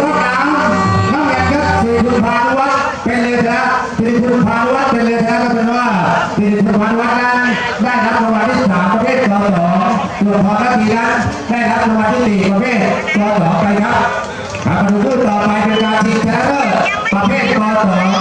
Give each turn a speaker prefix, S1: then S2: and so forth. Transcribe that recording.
S1: รอบหลัน้ำงแมนครับสิริคุณพานุวัฒน์เป็นเลยนะสิริคุณพานุวัฒน์เป็นเลยนะก็เป็นว่าสิริคุณพานุวัฒน์นั้นได้รับรางวัลที่สามประเภทสองส่วนพอรับทีนั้นได้รับรางวัลที่สี่ประเภทสองไปครับมาดูคู่ต่อไปเป็นการชิงชนะเลิศประเภทสอง